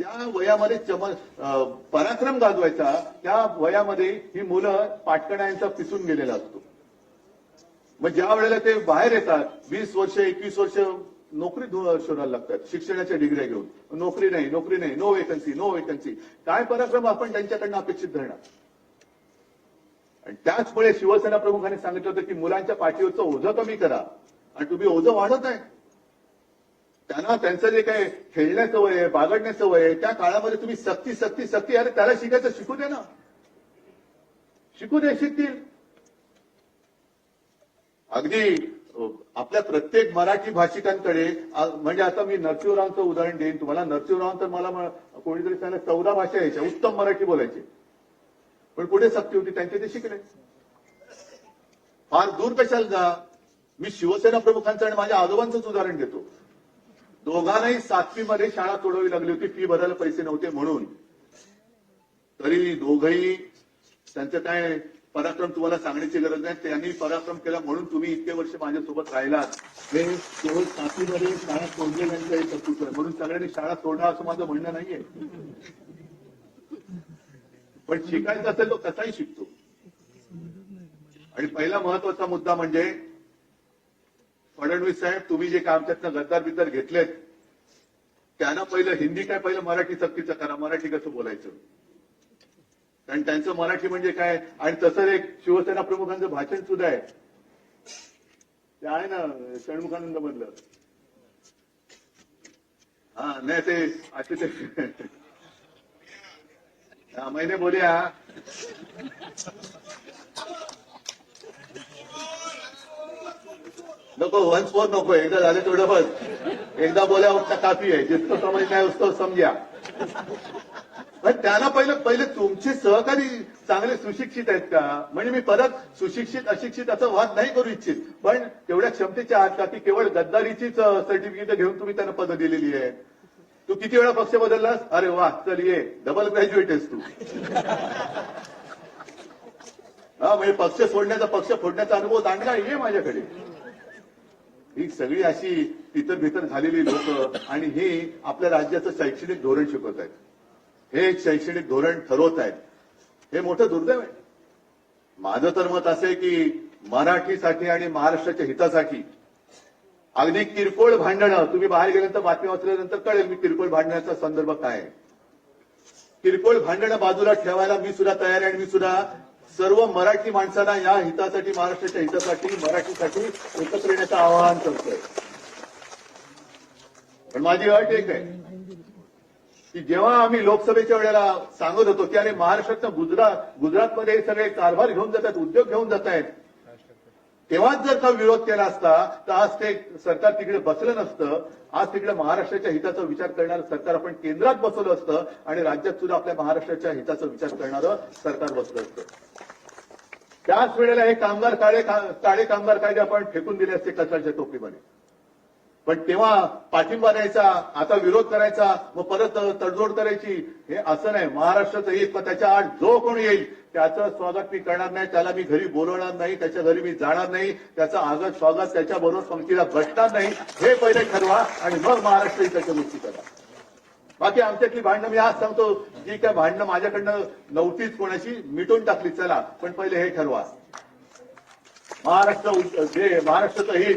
ज्या वयामध्ये चम पराक्रम गाजवायचा त्या वयामध्ये ही मुलं पाटकण्यांचा पिसून गेलेला असतो. मग ज्या वेळेला ते बाहेर येतात वीस वर्ष एकवीस वर्ष नोकरी शोधायला लागतात शिक्षणाच्या डिग्र्या घेऊन. नोकरी नाही नोकरी नाही नो वेकन्सी नो वेकन्सी काय पराक्रम आपण त्यांच्याकडनं अपेक्षित धरणार आणि त्याचमुळे शिवसेना प्रमुखांनी सांगितलं होतं की मुलांच्या पाठीवरचं ओझं कमी करा. आणि तुम्ही ओझं वाढत आहे त्यांना त्यांचं जे काही खेळण्याचं वय आहे बागडण्याचं वय आहे त्या काळामध्ये तुम्ही सक्ती सक्ती सक्ती अरे त्याला शिकायचं शिकू दे ना. शिकू दे शिकतील. अगदी आपल्या प्रत्येक मराठी भाषिकांकडे म्हणजे आता मी नरसिंहरावचं उदाहरण देईन. तुम्हाला नरसिंहराव तर मला कोणीतरी सांगितलं चौदा भाषा यायच्या उत्तम मराठी बोलायची. पण कुठे सक्ती होती? त्यांचे ते शिकले. फार दूर कशाला जा. मी शिवसेना प्रमुखांचं आणि माझ्या आजोबांचंच उदाहरण देतो. दोघांनाही सातवी मध्ये शाळा सोडवावी लागली होती. फी भरायला पैसे नव्हते म्हणून. तरी दोघही त्यांचं काय पराक्रम तुम्हाला सांगण्याची गरज नाही. त्यांनी पराक्रम केला म्हणून तुम्ही इतके वर्ष माझ्यासोबत राहिलात. हे केवळ सातवीमध्ये शाळा सोडलेल्यांचं हे कर्तृत्व आहे म्हणून सगळ्यांनी शाळा सोडा असं माझं म्हणणं नाहीये. पण शिकायचं असेल तो कसाही शिकतो. आणि पहिला महत्त्वाचा मुद्दा म्हणजे फडणवीस साहेब तुम्ही जे काम त्यातनं गद्दार बिद्दार घेतलेत त्यांना पहिलं हिंदी काय पहिलं मराठी सक्तीचं करा. मराठी कसं बोलायचं? कारण त्यांचं मराठी म्हणजे काय? आणि तसंच एक शिवसेना प्रमुखांचं भाषण सुद्धा आहे. ते आहे ना षण्मुखानंद मधलं. हा नाही ते असे ते हा, मैंने नको वन्स फोर नको एकदा झालं तेवढं बस. एकदा बोल्या उठता काफी आहे. जितकं समज नाही उसको समजा. पण त्यांना पहिलं पहिले तुमचे सहकारी चांगले सुशिक्षित आहेत का? म्हणजे मी परत सुशिक्षित अशिक्षित असं वाद नाही करू इच्छित. पण तेवढ्या क्षमतेच्या आहात का? की केवळ गद्दारीचीच सर्टिफिकेट घेऊन तुम्ही त्यांना पद दिलेली आहे तू किती वेळा पक्ष बदललास? अरे वा चल ये. डबल ग्रॅज्युएट आहेस तू. हा म्हणजे पक्ष सोडण्याचा पक्ष फोडण्याचा अनुभव दांडगा ये माझ्याकडे. ही सगळी अशी तितर भितर झालेली लोक आणि हे आपल्या राज्याचं शैक्षणिक धोरण शिकवत आहेत. हे शैक्षणिक धोरण ठरवत आहेत. हे मोठं दुर्दैव आहे. माझं तर मत असे की मराठीसाठी आणि महाराष्ट्राच्या हितासाठी अगदी किरकोळ भांडणं तुम्ही बाहेर गेल्यानंतर बातमी वाचल्यानंतर कळेल मी किरकोळ भांडण्याचा संदर्भ काय आहे. किरकोळ भांडणं बाजूला ठेवायला मी सुद्धा तयार आहे आणि मी सुद्धा सर्व मराठी माणसांना या हितासाठी महाराष्ट्राच्या हितासाठी मराठीसाठी एकत्र येण्याचं आवाहन करतोय. पण माझी अट एक आहे की जेव्हा आम्ही लोकसभेच्या वेळेला सांगत होतो की अरे महाराष्ट्रातनं गुजरात गुजरातमध्ये सगळे कारभार घेऊन जातात उद्योग घेऊन जात आहेत तेव्हाच जर का विरोध केला असता तर आज ते सरकार तिकडे बसलं नसतं. आज तिकडे महाराष्ट्राच्या हिताचा विचार करणारं सरकार आपण केंद्रात बसवलं असतं आणि राज्यात सुद्धा आपल्या महाराष्ट्राच्या हिताचा विचार करणारं सरकार बसलं असतं. त्याच वेळेला हे कामगार काळे काळे कामगार कायदे आपण फेकून दिले असते कचऱ्याच्या टोपलीमध्ये. पण तेव्हा पाठिंबा द्यायचा आता विरोध करायचा व परत तडजोड करायची हे असं नाही. महाराष्ट्राचं हित पण त्याच्या आड जो कोणी येईल त्याचं स्वागत मी करणार नाही त्याला मी घरी बोलवणार नाही त्याच्या घरी मी जाणार नाही त्याचं आगत स्वागत त्याच्या बरोबर पंक्तीला बसणार नाही हे पहिले ठरवा आणि मग महाराष्ट्र त्याच्या गोष्टी करा. बाकी आमच्यातली भांडणं मी आज सांगतो जी काय भांडणं माझ्याकडनं नव्हतीच कोणाशी मिटून टाकली चला. पण पहिले हे ठरवा. महाराष्ट्र जे महाराष्ट्राचं हित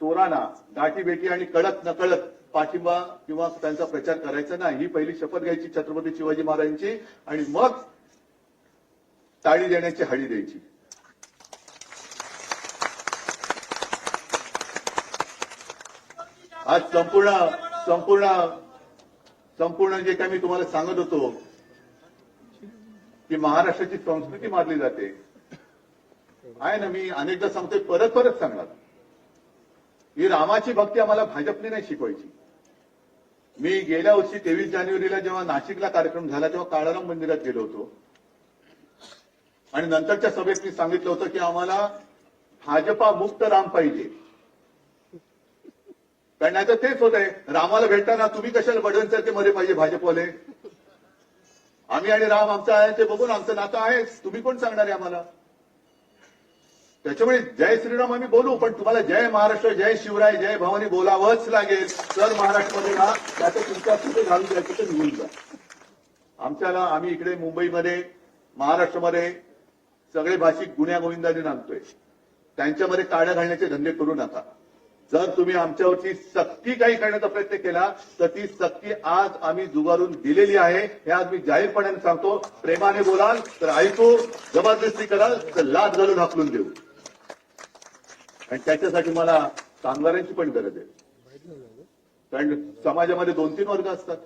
चोरांना गाठी आणि कळत नकळत पाठिंबा किंवा त्यांचा प्रचार करायचा नाही. ही पहिली शपथ घ्यायची छत्रपती शिवाजी महाराजांची आणि मग टाळी देण्याची हळी द्यायची. आज संपूर्ण संपूर्ण संपूर्ण जे काही मी तुम्हाला सांगत होतो की महाराष्ट्राची संस्कृती मारली जाते. आहे ना मी अनेकदा सांगतोय परत परत सांगणार. ही रामाची भक्ती आम्हाला भाजपने नाही शिकवायची. मी गेल्या वर्षी तेवीस जानेवारीला जेव्हा नाशिकला कार्यक्रम झाला तेव्हा काळाराम मंदिरात गेलो होतो. आणि नंतरच्या सभेत मी सांगितलं होतं की आम्हाला भाजपा मुक्त राम पाहिजे. कारण नाही तर तेच होत आहे रामाला भेटताना तुम्ही कशाला बडवंचाचे मध्ये पाहिजे भाजपवाले? आम्ही आणि राम आमचं आहे ते बघून आमचं नातं आहेच. तुम्ही कोण सांगणार आहे आम्हाला? त्याच्यामुळे जय श्रीराम आम्ही बोलू पण तुम्हाला जय महाराष्ट्र जय शिवराय जय भवानी बोलावंच लागेल. तर महाराष्ट्रामध्ये ना त्याचं तुमच्या कुठे घालून जायचं तर निघून जा. आमच्याला आम्ही इकडे मुंबईमध्ये महाराष्ट्रामध्ये सगळे भाषिक गुण्यागोविंदाने नांदतोय. त्यांच्यामध्ये काड्या घालण्याचे धंदे करू नका. जर तुम्ही आमच्यावरती सक्ती काही करण्याचा प्रयत्न केला तर ती सक्ती आज आम्ही जुगारून दिलेली आहे. हे आज मी जाहीरपणाने सांगतो. प्रेमाने बोलाल तर ऐकू जबरदस्ती कराल तर लाद घालून हाकलून देऊ. आणि त्याच्यासाठी मला कामगारांची पण गरज आहे. कारण समाजामध्ये दोन तीन वर्ग असतात.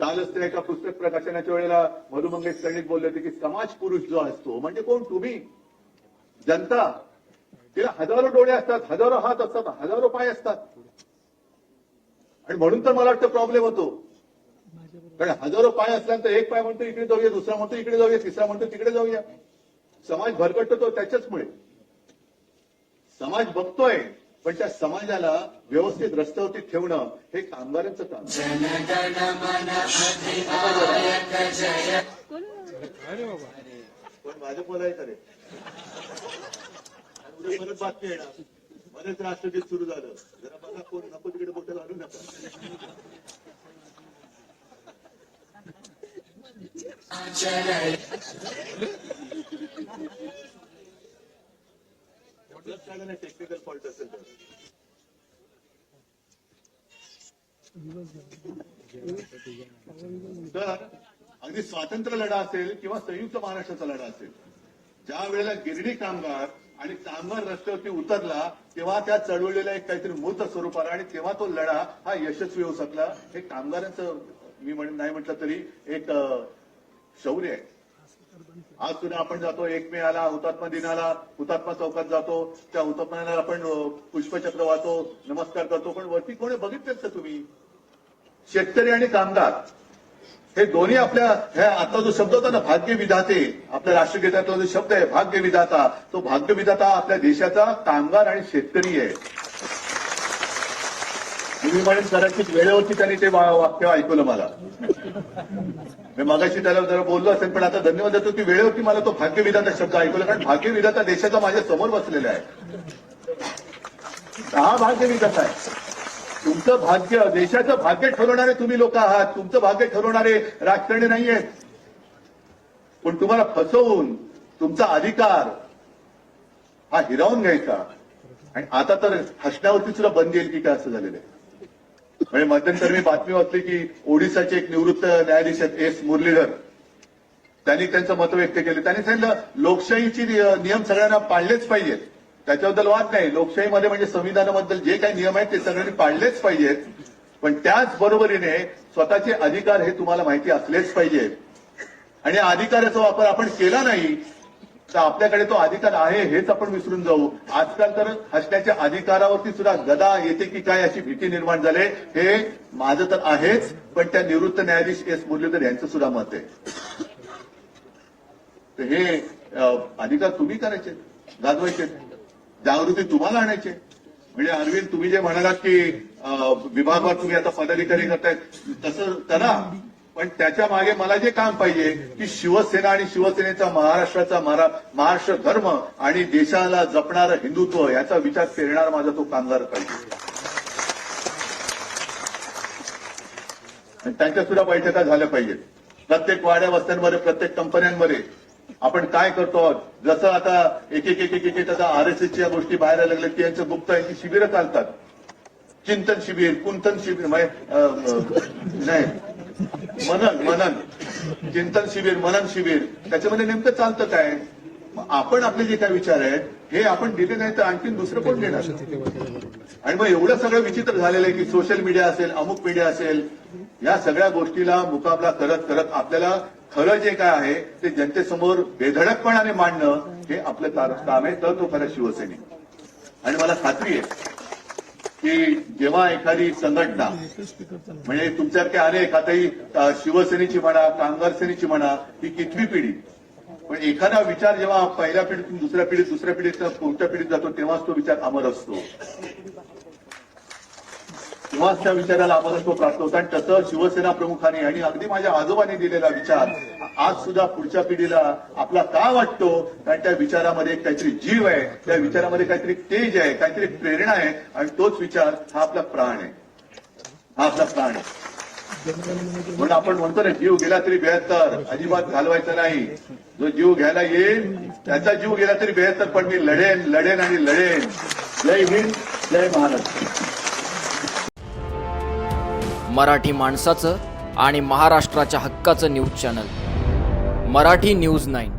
कालच ते एका पुस्तक प्रकाशनाच्या वेळेला मधु मंगेश बोलले होते की समाज पुरुष जो असतो म्हणजे कोण? तुम्ही. जनता. तिला हजारो डोळे असतात हजारो हात असतात हजारो पाय असतात. आणि म्हणून तर मला वाटतं प्रॉब्लेम होतो. कारण हजारो पाय असल्यानंतर एक पाय म्हणतो इकडे जाऊया दुसरा म्हणतो इकडे जाऊया तिसरा म्हणतो तिकडे जाऊया. समाज भरकटतो त्याच्याचमुळे. समाज बघतोय पण त्या समाजाला व्यवस्थित रस्त्यावरती ठेवणं हे कामगारांचं काम आहे. पण भाजप बोलायचं रे उद्या परत बातमी येणार. बरेच राष्ट्रगीत सुरू झालं. जरा बघा कोण नको तिकडे बोटं आणू नका. टेक्निकल फॉल्ट असेल तर. तर अगदी स्वातंत्र्य लढा असेल किंवा संयुक्त महाराष्ट्राचा लढा असेल ज्या वेळेला गिरणी कामगार आणि कामगार रस्त्यावरती उतरला तेव्हा त्या चळवळीला एक काहीतरी मूर्त स्वरूप आला आणि तेव्हा तो लढा हा यशस्वी होऊ शकला. हे कामगारांचं मी म्हण नाही म्हटलं तरी एक शौर्य आहे. आज सुद्धा आपण जातो एक मे आला हुतात्मा दिनाला हुतात्मा चौकात जातो. त्या हुतात्म्याला आपण पुष्पचक्र वाहतो नमस्कार करतो. पण वरती कोणी बघितलेच का तुम्ही? शेतकरी आणि कामगार. हे दोन्ही आपल्या ह्या आता जो शब्द होता ना भाग्य विधाते आपल्या राष्ट्रगीतातला जो शब्द आहे भाग्य विधाता तो भाग्य विधाता आपल्या देशाचा कामगार आणि शेतकरी आहे. मी कदाचित वेळेवरती त्यांनी ते वाक्य ऐकवलं मला. मी मगाशी त्याला जरा बोललो असेल पण आता धन्यवाद देतो की वेळेवरती मला तो भाग्यविधाता शब्द ऐकवला कारण भाग्यविधाता देशाचा माझ्यासमोर बसलेला आहे. हा भाग्यविधाता आहे. तुमचं भाग्य देशाचं भाग्य ठरवणारे तुम्ही लोक आहात. तुमचं भाग्य ठरवणारे राजकारणी नाहीये पण तुम्हाला फसवून तुमचा अधिकार हा हिरावून घ्यायचा. आणि आता तर हसण्यावरती सुद्धा बंदी येईल की काय असं झालेलं आहे. म्हणजे मध्यंतर मी बातमी वाचली की ओडिसाचे एक निवृत्त न्यायाधीश आहेत एस मुरलीधर. त्यांनी त्यांचं मत व्यक्त केलं. त्यांनी सांगितलं लोकशाहीची नियम सगळ्यांना पाळलेच पाहिजेत. त्याच्याबद्दल वाद नाही. लोकशाहीमध्ये म्हणजे संविधानाबद्दल जे काही नियम आहेत ते सगळ्यांनी पाळलेच पाहिजेत. पण त्याच बरोबरीने स्वतःचे अधिकार हे तुम्हाला माहिती असलेच पाहिजेत. आणि अधिकाराचा वापर आपण केला नाही तर आपल्याकडे तो अधिकार आहे हेच आपण विसरून जाऊ. आजकाल तर हसण्याच्या अधिकारावरती सुद्धा गदा येते की काय अशी भीती निर्माण झाली हे माझं तर आहेच पण त्या निवृत्त न्यायाधीश एस मुरलीधर यांचं सुद्धा मत आहे. तर हे अधिकार तुम्ही करायचे गाजवायचे जागृती तुम्हाला आणायचे म्हणजे अरविंद तुम्ही जे म्हणालात की अ, तुम्ही आता पदाधिकारी करतायत तसं करा. पण त्याच्यामागे मला जे काम पाहिजे की शिवसेना आणि शिवसेनेचा महाराष्ट्राचा महाराष्ट्र धर्म आणि देशाला जपणारं हिंदुत्व याचा विचार पेरणार माझा तो कामगार पाहिजे. त्यांच्या सुद्धा बैठका झाल्या पाहिजेत. प्रत्येक वाड्या वस्त्यांमध्ये प्रत्येक कंपन्यांमध्ये आपण काय करतो आहोत? जसं आता एक एक एक एक एक आता आरएसएसच्या गोष्टी बाहेर आल्या लागल्या की यांचं गुप्त यांची शिबिरं चालतात. चिंतन शिबिर कुंतन शिबिर म्हणजे, नाही. मनन मनन. चिंतन शिबिर मनन शिबिर. त्याच्यामध्ये नेमकं चालतं काय? आपण आपले जे काय विचार आहेत हे आपण दिले नाही तर आणखीन दुसरं कोण देणार? आणि मग एवढं सगळं विचित्र झालेलं आहे की सोशल मीडिया असेल अमुक मीडिया असेल या सगळ्या गोष्टीला मुकाबला करत करत आपल्याला खरं जे काय आहे ते जनतेसमोर बेधडकपणाने मांडणं हे आपलं काम आहे तर तो खरं शिवसैनिक आणि मला खात्री आहे की जेव्हा एखादी संघटना म्हणजे तुमच्यात अनेक आताही शिवसेनेची म्हणा कामगार सेनेची म्हणा ही कितवी पिढी? पण एखादा विचार जेव्हा पहिल्या पिढीतून दुसऱ्या पिढीत दुसऱ्या पिढीत कोणत्या पिढीत जातो तेव्हाच तो विचार अमर असतो. तेव्हाच त्या विचाराला तो प्राप्त होता आणि तसं शिवसेना प्रमुखाने आणि अगदी माझ्या आजोबांनी दिलेला विचार आज सुद्धा पुढच्या पिढीला आपला का वाटतो? कारण त्या विचारामध्ये काहीतरी जीव आहे त्या विचारामध्ये काहीतरी तेज आहे काहीतरी प्रेरणा आहे आणि तोच विचार हा आपला प्राण आहे. हा आपला प्राण आहे. म्हणून आपण म्हणतो ना जीव गेला तरी बेहत्तर अजिबात घालवायचा नाही. जो जीव घ्यायला येईल त्याचा जीव गेला तरी बेहत्तर पण मी लढेन लढेन आणि लढेन. जय हिंद जय महाराष्ट्र. मराठी माणसाचं आणि महाराष्ट्राच्या हक्काचं news channel. Marathi news nine.